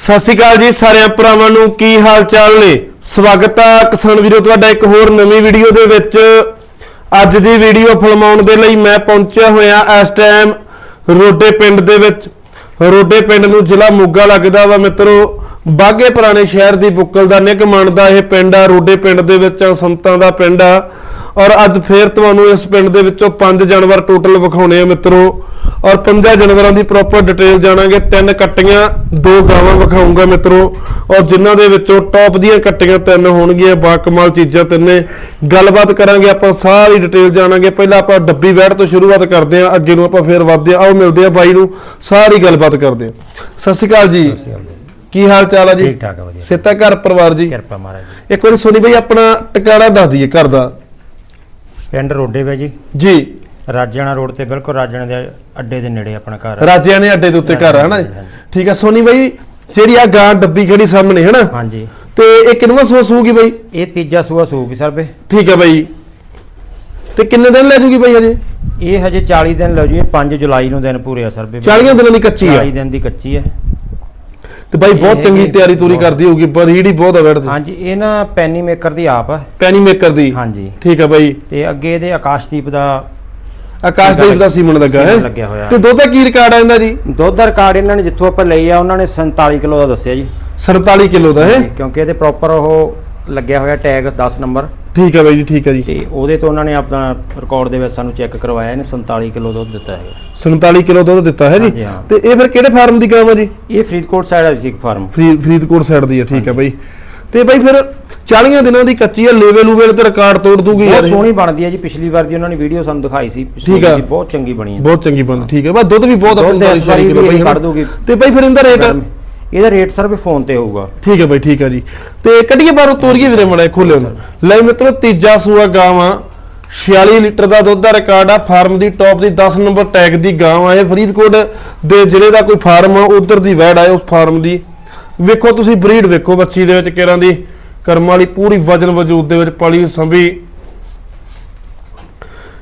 ਸਤਿ ਸ਼੍ਰੀ ਅਕਾਲ ਜੀ ਸਾਰਿਆਂ ਭਰਾਵਾਂ ਨੂੰ, ਕੀ ਹਾਲ ਚਾਲ ਨੇ? ਸਵਾਗਤ ਆ ਕਿਸਾਨ ਵੀਰੋ, ਤੁਹਾਡਾ ਇੱਕ ਹੋਰ ਨਵੀਂ ਵੀਡੀਓ ਦੇ ਵਿੱਚ। ਅੱਜ ਦੀ ਵੀਡੀਓ ਫਿਲਮਾਉਣ ਦੇ ਲਈ ਮੈਂ ਪਹੁੰਚਿਆ ਹੋਇਆ ਇਸ ਟਾਈਮ ਰੋਡੇ ਪਿੰਡ ਦੇ ਵਿੱਚ। ਰੋਡੇ ਪਿੰਡ ਨੂੰ ਜ਼ਿਲ੍ਹਾ ਮੋਗਾ ਲੱਗਦਾ ਵਾ ਮਿੱਤਰੋ। ਬਾਗੇ ਪੁਰਾਣੇ ਸ਼ਹਿਰ ਦੀ ਬੁੱਕਲ ਦਾ ਨਿਕ ਮੰਨਦਾ ਇਹ ਪਿੰਡ ਆ, ਰੋਡੇ ਪਿੰਡ ਦੇ ਵਿੱਚ ਸੰਤਾਂ ਦਾ ਪਿੰਡ ਆ। ਔਰ ਅੱਜ ਫੇਰ ਤੁਹਾਨੂੰ ਇਸ ਪਿੰਡ ਦੇ ਵਿੱਚੋਂ ਪੰਜ ਜਾਨਵਰ ਟੋਟਲ ਵਿਖਾਉਣੇ ਆ ਮਿੱਤਰੋ। ਔਰ ਪੰਜਾਂ ਜਾਨਵਰਾਂ ਦੀ ਪ੍ਰੋਪਰ ਡਿਟੇਲ ਜਾਣਾਂਗੇ। ਤਿੰਨ ਕੱਟੀਆਂ ਦੋ ਗਾਵਾਂ ਵਿਖਾਉਂਗਾ ਮਿੱਤਰੋ। ਔਰ ਜਿਨ੍ਹਾਂ ਦੇ ਵਿੱਚੋਂ ਟੌਪ ਦੀਆਂ ਕੱਟੀਆਂ ਤਿੰਨ ਹੋਣਗੀਆਂ ਬਾਕਮਾਲ ਚੀਜ਼ਾਂ ਤਿੰਨੇ। ਗੱਲਬਾਤ ਕਰਾਂਗੇ ਆਪਾਂ ਸਾਰੀ ਡਿਟੇਲ ਜਾਣਾਂਗੇ। ਪਹਿਲਾਂ ਆਪਾਂ ਡੱਬੀ ਬੈਠ ਤੋਂ ਸ਼ੁਰੂਆਤ ਕਰਦੇ ਹਾਂ। ਅੱਗੇ ਨੂੰ ਆਪਾਂ ਫੇਰ ਵੱਧਦੇ ਹਾਂ। ਆਓ ਮਿਲਦੇ ਹਾਂ ਬਾਈ ਨੂੰ। ਸਾਰੀ ਗੱਲਬਾਤ ਕਰਦੇ ਹਾਂ। ਸਤਿ ਸ਼੍ਰੀ ਅਕਾਲ ਜੀ। ਕੀ ਹਾਲ ਚਾਲ ਆ ਜੀ? ਠੀਕ ਠਾਕ ਆ ਵਧੀਆ। ਸੇਤਾ ਘਰ ਪਰਿਵਾਰ ਜੀ? ਕਿਰਪਾ ਮਹਾਰਾਜ ਇੱਕ ਵਾਰੀ ਸੋਨੀ ਬਾਈ ਆਪਣਾ ਟਿਕਾਣਾ ਦੱਸ ਦਈਏ ਘਰ ਦਾ। ਪਿੰਡ ਰੋਡੇ ਵੇ ਜੀ? ਜੀ। ਰਾਜਿਆਣਾ ਰੋਡ ਤੇ ਬਿਲਕੁਲ ਰਾਜਿਆਣਾ ਦੇ ਅੱਡੇ ਦੇ ਨੇੜੇ ਆਪਣਾ ਘਰ ਆ। ਰਾਜਿਆਂ ਨੇ ਅੱਡੇ ਦੇ ਉੱਤੇ ਘਰ ਜੀ? ਹਾਂਜੀ। ਠੀਕ ਆ ਸੋਨੀ ਬਾਈ ਜਿਹੜੀ ਆ ਗਾਂ ਡੱਬੀ ਖੜੀ ਸਾਹਮਣੇ ਹਨਾ? ਹਾਂਜੀ। ਤੇ ਇਹ ਕਿੰਨਵਾਂ ਸੂਆ ਸੂਗੀ ਬਾਈ? ਇਹ ਤੀਜਾ ਸੂਆ ਸੂਗੀ ਸਰ ਬੇ ਠੀਕ ਆ ਬਾਈ। ਤੇ ਕਿੰਨੇ ਦਿਨ ਲੈ ਜੂਗੀ ਬਾਈ ਹਜੇ? ਇਹ ਹਜੇ 40 ਦਿਨ ਲਓ ਜੀ 5 ਜੁਲਾਈ ਨੂੰ ਦਿਨ ਪੂਰੇ ਆ ਸਰ ਬੇ 40 ਦਿਨਾਂ ਦੀ ਕੱਚੀ ਆ? 40 ਦਿਨ ਦੀ ਕੱਚੀ ਹੈ ਤੇ ਬਾਈ ਬਹੁਤ ਚੰਗੀ ਤਿਆਰੀ ਤੂਰੀ। ਕਰਦੀ ਹੋਊਗੀ ਪਰ ਹੀੜੀ ਬਹੁਤ ਆ ਬੈਠਦੀ ਹਾਂਜੀ ਇਹ ਨਾ ਪੈਨੀ ਮੇਕਰ ਦੀ ਆਪ ਹੈ ਪੈਨੀ ਮੇਕਰ ਦੀ? ਹਾਂਜੀ। ਠੀਕ ਆ ਬਾਈ। ਤੇ ਅੱਗੇ ਇਹਦੇ ਆਕਾਸ਼ਦੀਪ ਦਾ ਆਕਾਸ਼ਦੀਪ ਦਾ ਸੀਮਨ ਲੱਗਾ ਹੈ। ਤੇ ਦੁੱਧ ਦਾ ਕੀ ਰਿਕਾਰਡ ਆ ਇਹਦਾ ਜੀ ਦੁੱਧ ਦਾ ਰਿਕਾਰਡ ਇਹਨਾਂ ਨੇ ਜਿੱਥੋਂ ਆਪਾਂ ਲਈ ਆ ਉਹਨਾਂ ਨੇ 47 ਕਿਲੋ ਦਾ ਦੱਸਿਆ ਜੀ। 47 ਕਿਲੋ ਦਾ ਹੈ? ਕਿਉਂਕਿ ਇਹਦੇ ਪ੍ਰੋਪਰ ਉਹ ਲੱਗਿਆ ਹੋਇਆ ਟੈਗ 10 ਨੰਬਰ ਠੀਕ ਆ ਬਾਈ ਜੀ ਠੀਕ ਆ ਜੀ ਤੇ ਉਹਦੇ ਤੋਂ ਉਹਨਾਂ ਨੇ ਆਪਣਾ ਰਿਕਾਰਡ ਦੇ ਵਿੱਚ ਸਾਨੂੰ ਚੈੱਕ ਕਰਵਾਇਆ ਇਹਨੇ 47 ਕਿਲੋ ਦੁੱਧ ਦਿੱਤਾ ਹੈ 47 ਕਿਲੋ ਦੁੱਧ ਦਿੱਤਾ ਹੈ ਜੀ ਹਾਂਜੀ, ਹਾਂ। ਤੇ ਇਹ ਫਿਰ ਕਿਹੜੇ ਫਾਰਮ ਦੀ ਗਾਂ ਜੀ ਇਹ ਫਰੀਦਕੋਟ ਸਾਈਡ ਆ ਸੀ ਫਾਰਮ ਫਰੀ- ਫਰੀਦਕੋਟ ਸਾਈਡ ਦੀ ਆ ਠੀਕ ਆ ਬਾਈ ਤੇ ਬਾਈ ਫਿਰ 40 ਦਿਨਾਂ ਦੀ ਕੱਚੀ ਆ ਲੇਵਲ ਲੂਵਲ ਤੇ ਰਿਕਾਰਡ ਤੋੜ ਦੂਗੀ ਬਹੁਤ ਯਾਰ ਇਹ। ਸੋਹਣੀ ਬਣਦੀ ਹੈ ਜੀ ਪਿਛਲੀ ਵਾਰ ਦੀ ਉਹਨਾਂ ਨੇ ਵੀਡੀਓ ਸਾਨੂੰ ਦਿਖਾਈ ਸੀ ਪਿਛਲੀ ਠੀਕ ਆ। ਦੀ ਬਹੁਤ ਚੰਗੀ ਬਣੀ ਹੈ ਬਹੁਤ ਚੰਗੀ ਬੰਦ ਠੀਕ ਹੈ ਬਸ ਦੁੱਧ ਵੀ ਬਹੁਤ ਦੁੱਧ 45 ਇਸ ਵਾਰੀ ਵੀ ਇਹ। ਕੱਢ ਦੂਗੀ। ਤੇ ਬਾਈ ਫਿਰ ਇਹਦਾ ਰੇਟ ਗਰਮ। ਇਹਦਾ ਰੇਟ ਸਰ ਵੀ ਫੋਨ ਤੇ ਹੋਊਗਾ। ਠੀਕ ਹੈ ਬਾਈ ਠੀਕ ਹੈ ਜੀ। ਤੇ ਕੱਢੀਏ ਬਾਹਰੋਂ ਤੋਰੀਏ ਵੀਰੇ ਮੜਾ ਖੋਲੇ ਉਹਨੂੰ ਲੈ ਮਿੱਤਰੋ ਤੀਜਾ ਸੂਆ ਗਾਵਾਂ 46 ਲੀਟਰ ਦਾ ਦੁੱਧ ਦਾ ਰਿਕਾਰਡ ਆ। ਫਾਰਮ ਦੀ ਟੌਪ ਦੀ 10 ਨੰਬਰ ਟੈਗ ਦੀ ਗਾਂ ਆ। ਇਹ ਫਰੀਦਕੋਟ ਦੇ ਜ਼ਿਲ੍ਹੇ ਦਾ ਕੋਈ ਫਾਰਮ ਆ ਉਧਰ ਦੀ ਵੈੜ ਆ ਉਸ ਫਾਰਮ ਦੀ। ਵੇਖੋ ਤੁਸੀਂ ਬਰੀਡ ਵੇਖੋ ਬੱਚੀ ਦੇ ਵਿੱਚ ਕਿਹੜਾ ਦੀ। ਕਰਮ ਵਾਲੀ ਪੂਰੀ ਵਜਨ ਵਜੂਦ ਦੇ ਵਿੱਚ ਪਲੀ ਸੰਭੀ।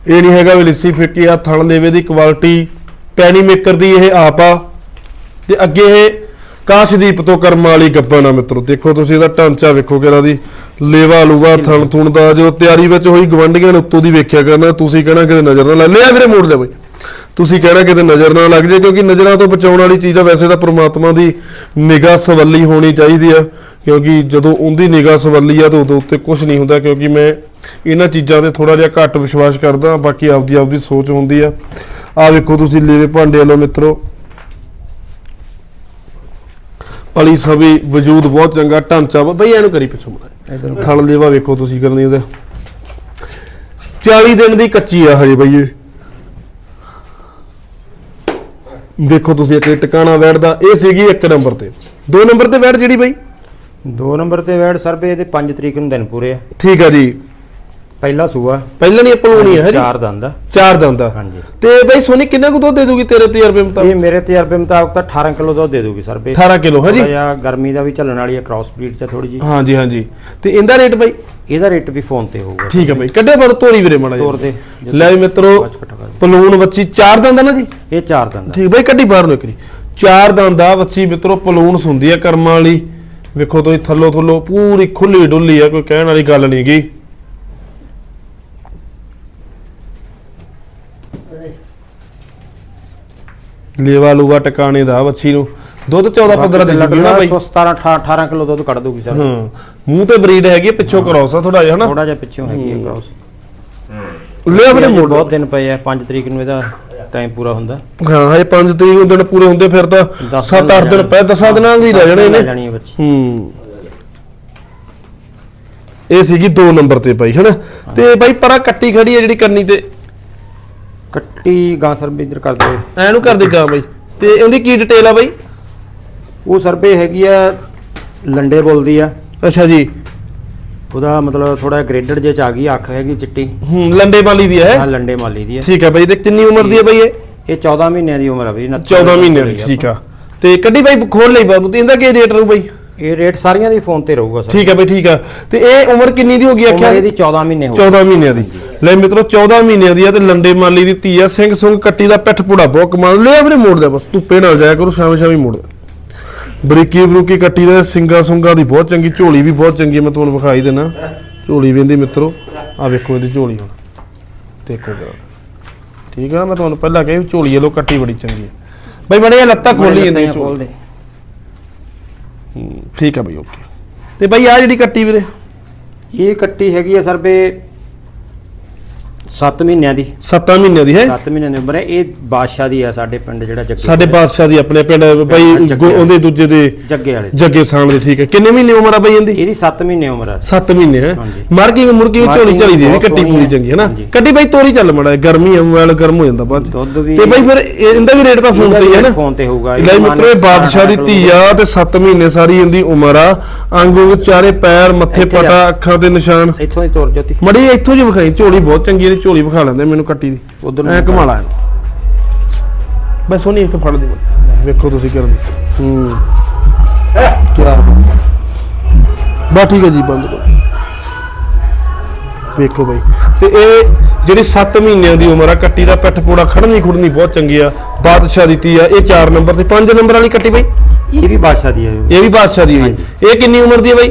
ਇਹ ਨਹੀਂ ਹੈਗਾ ਵੀ ਲਿੱਸੀ ਫਿੱਕੀ ਆ ਥਣ ਦੇਵੇ ਦੀ ਕੁਆਲਿਟੀ ਪੈਨੀ ਮੇਕਰ ਦੀ ਇਹ ਆਪ ਆ। ਤੇ ਅੱਗੇ ਇਹ ਕਾਸ਼ਦੀਪ ਤੋਂ ਕਰਮ ਵਾਲੀ ਗੱਬਨ ਆ ਮਿੱਤਰੋ। ਦੇਖੋ ਤੁਸੀਂ ਇਹਦਾ ਢਾਂਚਾ ਵੇਖੋ ਕਿਹੜਾ ਦੀ ਲੇਵਾ ਲੂਵਾ ਥਣ ਥੁਣ ਦਾ ਜੋ ਤਿਆਰੀ ਵਿੱਚ ਹੋਈ ਗਵੰਡੀਆਂ ਨੇ ਉੱਤੋਂ ਦੀ ਵੇਖਿਆ ਕਰਨਾ ਤੁਸੀਂ ਕਹਿਣਾ ਕਿਤੇ ਨਜ਼ਰ ਨਾ ਲੱਗ ਲਿਆ ਵੀਰੇ ਮੋੜ ਲਿਆ ਬਈ। ਤੁਸੀਂ ਕਹਿਣਾ ਕਿਤੇ ਨਜ਼ਰ ਨਾ ਲੱਗ ਜੇ ਕਿਉਂਕਿ ਨਜ਼ਰਾਂ ਤੋਂ ਬਚਾਉਣ ਵਾਲੀ ਚੀਜ਼ ਆ ਵੈਸੇ ਤਾਂ ਪ੍ਰਮਾਤਮਾ ਦੀ ਨਿਗਾਹ ਸਵੱਲੀ ਹੋਣੀ ਚਾਹੀਦੀ ਆ ਕਿਉਂਕਿ ਜਦੋਂ ਉਹਦੀ ਨਿਗਾਹ ਸਵੱਲੀ ਆ ਤਾਂ ਉਦੋਂ ਉੱਤੇ ਕੁਝ ਨਹੀਂ ਹੁੰਦਾ ਕਿਉਂਕਿ ਮੈਂ ਇਹਨਾਂ ਚੀਜ਼ਾਂ ਤੇ ਥੋੜਾ ਜਿਹਾ ਘੱਟ ਵਿਸ਼ਵਾਸ ਕਰਦਾ ਬਾਕੀ ਆਪਦੀ ਆਪਦੀ ਸੋਚ ਹੁੰਦੀ ਆ। ਆ ਵੇਖੋ ਤੁਸੀਂ ਲੇਵੇ ਭਾਂਡੇ ਵਾਲੋ ਮਿੱਤਰੋ। ਪਲੀ ਸਭੀ ਵਜੂਦ ਬਹੁਤ ਚੰਗਾ ਢਾਂਚਾ ਵਾ ਬਈ ਇਹਨੂੰ ਕਰੀ ਪਿੱਛੋਂ ਮੜਾ ਥਣ ਲੇਵਾ ਵੇਖੋ ਤੁਸੀਂ ਕਰਨੀ ਉਹਦੇ 40 ਦਿਨ ਦੀ ਕੱਚੀ ਆ ਹਜੇ ਬਈ ਇਹ। ਵੇਖੋ ਤੁਸੀਂ ਇੱਕ ਟਿਕਾਣਾ ਬੈਠਦਾ ਇਹ ਸੀਗੀ ਇੱਕ ਨੰਬਰ ਤੇ। ਦੋ ਨੰਬਰ ਤੇ ਬੈਠ ਜਿਹੜੀ ਬਈ? ਦੋ ਨੰਬਰ ਤੇ ਵੈਡ ਸਰ ਬੇ ਇਹਦੇ 5 ਤਰੀਕ ਨੂੰ ਦਿਨ ਪੂਰੇ ਆ। ਠੀਕ ਆ ਜੀ। ਪਹਿਲਾ ਸੂਆ। ਪਹਿਲਾਂ ਨਹੀਂ ਆਪਾਂ ਹੋਣੀ ਹੈ ਜੀ ਚਾਰ ਦੰਦ ਆ। ਚਾਰ ਦੰਦ ਆ। ਹਾਂਜੀ। ਤੇ ਬਈ ਸੋਨੀ ਕਿੰਨਾ ਕੁ ਦੁੱਧ ਦੇ ਦੂਗੀ ਤੇਰੇ ਤਜਰਬੇ ਇਹ ਮੁਤਾਬਕ ਮੇਰੇ ਤਜਰਬੇ ਮੁਤਾਬਕ ਤਾਂ 18 ਕਿਲੋ ਦੁੱਧ ਦੇ ਦੂਗੀ ਸਰ ਬੇ 18 ਕਿਲੋ ਹੈ ਜੀ ਜਿਹਾ ਗਰਮੀ ਦਾ ਵੀ ਚੱਲਣ ਵਾਲੀ ਹੈ ਕ੍ਰਾਸ ਬਰੀਡ ਚ ਥੋੜੀ ਜੀ ਹਾਂਜੀ ਹਾਂਜੀ। ਤੇ ਇਹਦਾ ਰੇਟ ਬਈ? ਇਹਦਾ ਰੇਟ ਵੀ ਫੋਨ ਤੇ ਹੋਊਗਾ। ਠੀਕ ਆ ਬਈ। ਕੱਢੇ ਬਾਰ ਤੋਰੀ ਵੀਰੇ ਮਾੜਾ ਤੋਰ ਦੇ ਲੈ ਮਿੱਤਰੋ ਦੇ। ਪਲੂਣ ਬੱਚੀ ਚਾਰ ਦੰਦ ਆ ਨਾ ਜੀ? ਇਹ ਚਾਰ ਦੰਦ। ਠੀਕ ਬਈ ਕੱਢੀ ਬਾਹਰ ਨੂੰ ਇੱਕ ਦੀ ਚਾਰ ਦੰਦ ਆ ਬੱਚੀ ਮਿੱਤਰੋ ਪਲੂਣ ਹੁੰਦੀ ਆ ਕਰਮਾਂ ਵਾਲੀ। ਵੇਖੋ ਤੁਸੀਂ ਥੱਲੋ ਥੱਲੋ ਪੂਰੀ ਖੁੱਲੀ ਡੁੱਲੀ ਆ ਕੋਈ ਕਹਿਣ ਵਾਲੀ ਗੱਲ ਨਹੀਂ ਗੀ। ਲੇਵਾ ਲੂਗਾ ਟਿਕਾਣੇ ਦਾ ਬੱਚੀ ਨੂੰ। ਦੁੱਧ 14 15 ਦੇ ਲੱਗ ਨਾ ਬਾਈ। 17 18 ਕਿਲੋ ਦੁੱਧ ਕੱਢ ਦੂਗੀ ਸਰ ਹਾਂ ਮੂੰਹ ਤੇ ਬਰੀਡ ਹੈਗੀ ਪਿੱਛੋਂ ਕਰਾਉਸ ਆ ਥੋੜਾ ਜਿਹਾ ਹਨਾ? ਥੋੜਾ ਜਿਹਾ ਪਿੱਛੋਂ ਹੈਗੀ ਹੈ। ਕ੍ਰਾਸ। ਲੈ ਆਪਣੇ ਮੋੜ ਬਹੁਤ ਦਿਨ ਪਏ ਆ 5 ਤਰੀਕ ਨੂੰ ਇਹਦਾ ਟਾਈਮ ਪੂਰਾ ਹੁੰਦਾ। ਹਾਂ ਹਜੇ 5 ਤਰੀਕ ਨੂੰ ਦਿਨ ਪੂਰੇ ਹੁੰਦੇ ਫਿਰ ਤਾਂ ਦਸ 7-8 ਦਿਨ ਪਏ 10 ਦਿਨਾਂ ਵੀ ਰਹਿ ਜਾਣੇ ਨੇ। ਹੂੰ। ਇਹ ਸੀਗੀ 2 ਨੰਬਰ ਤੇ ਬਾਈ ਹਨਾ? ਤੇ ਬਾਈ ਪਰਾਂ ਕੱਟੀ ਖੜੀ ਹੈ ਜਿਹੜੀ ਕੰਨੀ ਤੇ। ਕੱਟੀ ਗਾਂ ਸਰ ਬੇਜਰ ਕਰਦੇ। ਐਨੂੰ ਕਰ ਦੇ ਗਾ ਬਾਈ। ਤੇ ਇਹਦੀ ਕੀ ਡਿਟੇਲ ਆ ਬਾਈ? ਉਹ ਸਰਬੇ ਹੈਗੀ ਆ ਲੰਡੇ ਬੋਲਦੀ ਆ। ਅੱਛਾ ਜੀ। ਉਹਦਾ ਮਤਲਬ ਥੋੜਾ ਗ੍ਰੇਡਡ ਜੇ ਚ ਆ ਗਈ ਅੱਖ ਹੈਗੀ ਚਿੱਟੀ। ਹੂੰ ਲੰਡੇ ਵਾਲੀ ਦੀ ਹੈ। ਆ ਲੰਡੇ ਮਾਲੀ ਦੀ ਹੈ। ਠੀਕ ਹੈ ਬਾਈ ਤੇ ਕਿੰਨੀ ਉਮਰ ਦੀ ਹੈ ਬਾਈ ਇਹ? ਇਹ 14 ਮਹੀਨਿਆਂ ਦੀ ਉਮਰ ਆ ਬਈ 14 ਮਹੀਨੇ ਦੀ ਠੀਕ ਆ। ਤੇ ਕੱਢੀ ਬਾਈ ਖੋਲ ਲਈ ਬਾਬੂ ਤੇ ਇਹਦਾ ਕੀ ਰੇਟ ਰਹੂ ਬਾਈ? ਇਹ ਰੇਟ ਸਾਰੀਆਂ ਦੀ ਫੋਨ ਤੇ ਰਹੂਗਾ ਸਰ। ਠੀਕ ਹੈ ਬਾਈ ਠੀਕ ਆ ਤੇ ਇਹ ਉਮਰ ਕਿੰਨੀ ਦੀ ਹੋ ਗਈ ਆਖਿਆ ਉਮਰ ਇਹਦੀ 14 ਮਹੀਨੇ ਹੋ 14 ਮਹੀਨਿਆਂ ਦੀ। ਲੈ ਮਿੱਤਰੋ 14 ਮਹੀਨਿਆਂ ਦੀ ਆ ਤੇ ਲੰਡੇ ਮਾਲੀ ਦੀ ਧੀ ਆ। ਸਿੰਘ ਸੁੰਗ ਕੱਟੀ ਦਾ ਪਿੱਠ ਪੂੜਾ ਬਹੁਤ ਕਮਾਲ। ਲਿਆ ਵੀਰੇ ਮੋੜ ਦਾ ਬਸ ਧੁੱਪੇ ਨਾਲ ਜਾਇਆ ਕਰੋ ਸ਼ਾਮ ਸ਼ਾਮੀ ਮੋੜ ਬਰੀਕੀ ਬਰੂਕੀ ਕੱਟੀ ਦਾ ਸਿੰਗਾ ਸੁੰਗਾ ਦੀ ਬਹੁਤ ਚੰਗੀ ਝੋਲੀ ਵੀ ਬਹੁਤ ਚੰਗੀ ਮੈਂ ਤੁਹਾਨੂੰ ਵਿਖਾਈ ਦੇਣਾ। ਝੋਲੀ ਵੀ ਇਹਦੀ ਮਿੱਤਰੋ ਆ ਵੇਖੋ ਇਹਦੀ ਝੋਲੀ ਹੁਣ। ਦੇਖੋ ਜਰਾ। ਠੀਕ ਨਾ ਮੈਂ ਤੁਹਾਨੂੰ ਪਹਿਲਾਂ ਕਿਹਾ ਝੋਲੀ ਇਹਲੋ ਕੱਟੀ ਬੜੀ ਚੰਗੀ ਹੈ ਬਈ ਬੜੇ ਲੱਤਾਂ ਖੋਲੀ ਜਾਂਦੀ ਲੱਤਾਂ ਖੋਲ ਠੀਕ ਹੈ ਬਈ, ਓਕੇ। ਤੇ ਬਈ ਆ ਜਿਹੜੀ ਕੱਟੀ ਵੀਰੇ? ਇਹ ਕੱਟੀ ਹੈਗੀ ਆ ਸਰ ਵੀ 7 ਮਹੀਨਿਆਂ ਦੀ। 7 ਮਹੀਨਿਆਂ ਦੀ ਹੈ? 7 ਮਹੀਨਿਆਂ ਦੀ ਉਮਰ ਹੈ। ਇਹ ਬਾਦਸ਼ਾਹ ਦੀ ਆ ਸਾਡੇ ਪਿੰਡ ਜਿਹੜਾ ਜੱਗੇ ਸਾਡੇ ਬਾਦਸ਼ਾਹ ਦੀ ਆਪਣੇ ਪਿੰਡ ਬਈ ਉਹਦੇ ਦੂਜੇ ਦੇ ਜੱਗੇ ਵਾਲੇ। ਜੱਗੇ ਸਾਣ ਦੇ ਠੀਕ ਹੈ। ਕਿੰਨੇ ਮਹੀਨੇ ਉਮਰ ਆ ਬਈ ਇਹਦੀ? ਇਹਦੀ 7 ਮਹੀਨੇ ਉਮਰ ਆ। 7 ਮਹੀਨੇ ਹੈ। ਮਰ ਗਈ ਮੁਰਗੀ ਝੋਲੀ ਚਲੀ ਦੀ ਕੱਟੀ ਪੂਰੀ। ਚੰਗੀ ਹੈ ਨਾ। ਕੱਟੀ ਬਈ ਤੋਰੀ ਚੱਲ ਮੜਾ ਗਰਮੀ ਆ ਮੋਬਾਈਲ ਗਰਮ ਹੋ ਜਾਂਦਾ ਬਾਅਦ ਤੇ ਬਈ ਫਿਰ ਇਹ- ਇਹਦਾ ਵੀ ਰੇਟ ਤਾਂ ਫੋਨ ਤੇ ਹੀ ਹੈ ਨਾ? ਫੋਨ ਤੇ ਹੋਊਗਾ। ਲੈ ਮਿੱਤਰੋ ਇਹ ਬਾਦਸ਼ਾਹ ਦੀ ਧੀ ਆ ਤੇ 7 ਮਹੀਨੇ ਸਾਰੀ ਇਹਦੀ ਉਮਰ ਆ। ਅੰਗੂ ਚਾਰੇ ਪੈਰ ਮੱਥੇ। ਪਟਾ ਅੱਖਾਂ ਤੇ ਨਿਸ਼ਾਨ। ਇੱਥੋਂ ਹੀ ਤੁਰ ਜੋਤੀ। ਮੜੀ ਇੱਥੋਂ ਜੀ ਵਿਖਾਈ ਝੋਲੀ ਬਹੁਤ ਚੰਗੀ ਇਹਦੀ ਝੋਲੀ ਵਿਖਾ ਲੈਂਦੇ ਮੈਨੂੰ ਕੱਟੀ ਦੀ। ਉਧਰ ਐ ਕਮਾ ਲਾ ਇਹਨੂੰ। ਬਸ ਸੋਨੀ ਇੱਥੇ ਫੜ ਦੇ ਵੇਖੋ ਤੁਸੀਂ ਕਰਨ ਹੂੰ। ਕੀ ਬਾ ਠੀਕ ਹੈ ਜੀ ਬੰਦ ਕਰੋ। ਵੇਖੋ ਬਈ। ਤੇ ਇਹ ਜਿਹੜੀ 7 ਮਹੀਨਿਆਂ ਦੀ ਉਮਰ ਆ ਕੱਟੀ ਦਾ ਪਿੱਠ ਪੂੜਾ ਖੜਨੀ ਖੁੜਨੀ ਬਹੁਤ ਚੰਗੀ ਆ। ਬਾਦਸ਼ਾਹ ਦੀ ਤੀ ਆ ਇਹ 4 ਨੰਬਰ ਤੇ 5 ਨੰਬਰ ਵਾਲੀ ਕੱਟੀ ਬਈ? ਇਹ ਵੀ ਬਾਦਸ਼ਾਹ ਦੀ ਹੈ ਇਹ ਵੀ ਬਾਦਸ਼ਾਹ ਦੀ ਹੋਈ ਹੈ। ਇਹ ਕਿੰਨੀ ਉਮਰ ਦੀ ਹੈ ਬਈ?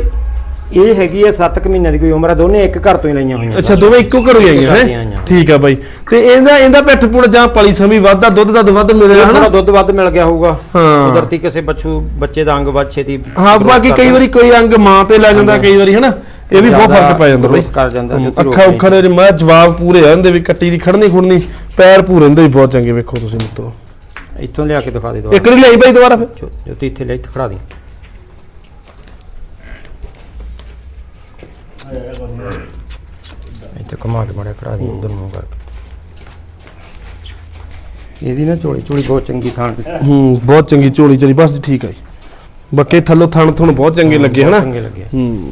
ਇਹ ਹੈਗੀ ਆ 7 ਮਹੀਨਿਆਂ ਦੀ ਕੋਈ ਉਮਰ ਆ ਦੋਨੇ ਇੱਕ ਘਰ ਤੋਂ ਹੀ ਲਈਆਂ ਹੋਈਆਂ ਅੱਛਾ ਦੋਵੇਂ ਇੱਕੋ ਘਰੋਂ ਹੀ ਆਈਆਂ ਹੈ। ਠੀਕ ਆ ਬਾਈ। ਤੇ ਇਹਦਾ ਇਹਦਾ ਪਿੱਠ ਪੂੜਾ ਜਾਂ ਪਲੀ ਸਮੀ ਵੱਧਦਾ ਦੁੱਧ ਦਾ ਵੱਧ ਮਿਲਿਆ ਹਨਾ? ਦੁੱਧ ਵੱਧ ਮਿਲ ਗਿਆ ਹੋਊਗਾ। ਹਾਂ। ਕੁਦਰਤੀ ਕਿਸੇ ਬੱਚੂ ਬੱਚੇ ਦਾ ਅੰਗ ਵੱਧ ਛੇਤੀ ਹਾਂ ਬਾਕੀ ਕਈ। ਵਾਰੀ ਕੋਈ ਅੰਗ ਮਾਂ ਤੇ ਲੱਗ ਜਾਂਦਾ। ਕਈ ਵਾਰੀ ਹਨਾ? ਇਹ ਵੀ ਬਹੁਤ ਫ਼ਰਕ ਪੈ ਜਾਂਦਾ ਬਈ। ਕਰ ਜਾਂਦਾ, ਜੋ ਅੱਖਾਂ ਉੱਖਾਂ ਦੇ ਮੈਂ ਜਵਾਬ ਪੂਰੇ ਆ ਜਾਂਦੇ ਵੀ ਕੱਟੀ ਦੀ ਖੜਨੀ ਖੁੜਨੀ ਪੈਰ ਪੂਰੇ ਹੁੰਦੇ ਵੀ ਬਹੁਤ ਚੰਗੇ ਵੇਖੋ ਤੁਸੀਂ ਮਿੱਤਰੋ। ਇੱਥੋਂ ਲਿਆ ਕੇ ਦਿਖਾ ਦੇ ਦੋ ਇੱਕ ਵਾਰੀ ਲਈ ਬਾਈ ਦੁਬਾਰਾ ਫਿਰ। ਜੋਤੀ ਇੱਥੇ ਲੈ ਇੱਥੇ ਖੜਾ ਦੀ। ਇੱਥੇ ਕਮਾ ਕੇ ਮੜਿਆ ਖੜਾ ਦੀ ਉਧਰ ਨੂੰ ਕਰਕੇ। ਇਹਦੀ ਨਾ ਚੋਲੀ ਚੋਲੀ ਬਹੁਤ ਚੰਗੀ ਥਾਂ ਤੇ ਹੂੰ ਬਹੁਤ ਚੰਗੀ ਝੋਲੀ ਚਲੀ ਬਸ ਠੀਕ ਹੈ। ਬਾਕੀ ਥੱਲੋਂ ਥਣ ਥਣ ਬਹੁਤ ਚੰਗੇ ਲੱਗੇ ਹਨਾ? ਚੰਗੇ ਲੱਗੇ। ਹੂੰ।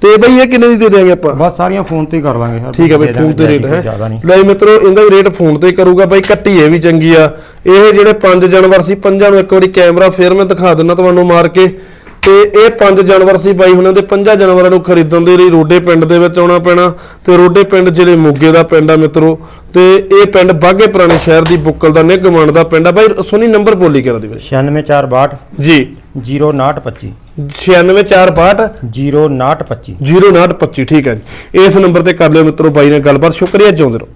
ਤੇ ਬਈ ਇਹ ਕਿੰਨੇ ਦੀ ਦੇ ਦਿਆਂਗੇ ਆਪਾਂ? ਬਸ ਸਾਰੀਆਂ ਫੋਨ ਤੇ ਹੀ ਕਰ ਲਾਂਗੇ ਠੀਕ ਹੈ ਬਈ ਦੇ ਫੋਨ ਤੇ ਦਾਂਗੇ, ਰੇਟ ਹੈ। ਜ਼ਿਆਦਾ ਨਹੀਂ। ਲੈ ਮਿੱਤਰੋ ਇਹਦਾ ਵੀ ਰੇਟ ਫੋਨ ਤੇ ਹੀ ਕਰੂਗਾ ਬਾਈ ਕੱਟੀ ਇਹ ਵੀ ਚੰਗੀ ਆ। ਇਹ ਜਿਹੜੇ 5 ਜਾਨਵਰ ਸੀ ਪੰਜਾਂ ਨੂੰ ਇੱਕ ਵਾਰੀ ਕੈਮਰਾ ਫੇਰ ਮੈਂ ਦਿਖਾ ਦਿੰਦਾ ਤੁਹਾਨੂੰ ਮਾਰ ਕੇ। ਤੇ ਇਹ ਪੰਜ ਜਾਨਵਰ ਸੀ ਬਾਈ ਹੁਣਾਂ ਦੇ ਪੰਜਾਂ ਜਾਨਵਰਾਂ ਨੂੰ ਖਰੀਦਣ ਦੇ ਲਈ ਰੋਡੇ ਪਿੰਡ ਦੇ ਵਿੱਚ ਆਉਣਾ ਪੈਣਾ ਤੇ ਰੋਡੇ ਪਿੰਡ ਜਿਹੜੇ ਮੋਗੇ ਦਾ ਪਿੰਡ ਆ ਮਿੱਤਰੋ ਤੇ ਇਹ ਪਿੰਡ ਬਾਗੇ ਪੁਰਾਣੇ ਸ਼ਹਿਰ ਦੀ ਬੁੱਕਲ ਦਾ ਨਿਗਮਾਨ ਦਾ ਪਿੰਡ ਆ। ਬਾਈ ਸੋਨੀ ਨੰਬਰ ਬੋਲੀ ਕਰਾ ਦੇ ਵੀਰੇ 96462 ਜੀ। 0925 96462 0925 0925 ਠੀਕ ਹੈ ਜੀ। ਇਸ ਨੰਬਰ ਤੇ ਕਰ ਲਿਓ ਮਿੱਤਰੋ ਬਾਈ ਨਾਲ ਗੱਲਬਾਤ। ਸ਼ੁਕਰੀਆ ਜਿਉਂਦੇ ਰਹੋ।